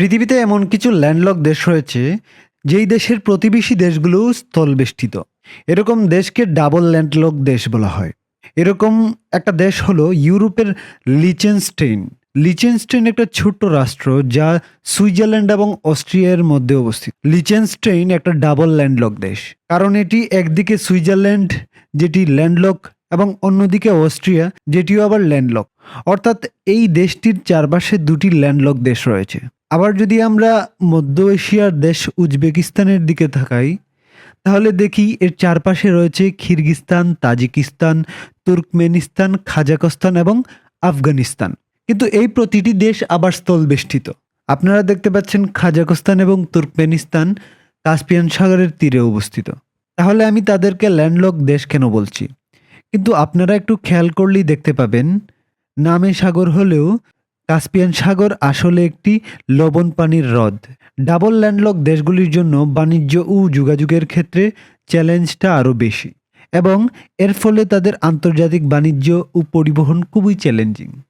পৃথিবীতে এমন কিছু ল্যান্ডলক দেশ রয়েছে, যেই দেশের প্রতিবেশী দেশগুলো স্থলবেষ্টিত। এরকম দেশকে ডাবল ল্যান্ডলক দেশ বলা হয়। এরকম একটা দেশ হলো ইউরোপের লিচেনস্টেইন। লিচেনস্টেইন একটা ছোট্ট রাষ্ট্র যা সুইজারল্যান্ড এবং অস্ট্রিয়ার মধ্যে অবস্থিত। লিচেনস্টেইন একটা ডাবল ল্যান্ডলক দেশ। কারণ এটি একদিকে সুইজারল্যান্ড, যেটি ল্যান্ডলক এবং অন্যদিকে অস্ট্রিয়া, যেটিও আবার ল্যান্ডলক অর্থাৎ এই দেশটির চারপাশে দুটি ল্যান্ডলক দেশ রয়েছে। আবার যদি আমরা মধ্য এশিয়ার দেশ উজবেকিস্তানের দিকে তাকাই, তাহলে দেখি এর চারপাশে রয়েছে খিরগিস্তান, তাজিকিস্তান, তুর্কমেনিস্তান, খাজাকস্তান এবং আফগানিস্তান। কিন্তু এই প্রতিটি দেশ আবার স্থল বেষ্টিত আপনারা দেখতে পাচ্ছেন খাজাকস্তান এবং তুর্কমেনিস্তান কাস্পিয়ান সাগরের তীরে অবস্থিত। তাহলে আমি তাদেরকে ল্যান্ডলক দেশ কেন বলছি? কিন্তু আপনারা একটু খেয়াল করলেই দেখতে পাবেন, নামে সাগর হলেও কাস্পিয়ান সাগর আসলে একটি লবণ পানির হ্রদ। ডাবল ল্যান্ডলক দেশগুলির জন্য বাণিজ্য ও যোগাযোগের ক্ষেত্রে চ্যালেঞ্জটা আরও বেশি এবং এর ফলে তাদের আন্তর্জাতিক বাণিজ্য ও পরিবহন খুবই চ্যালেঞ্জিং।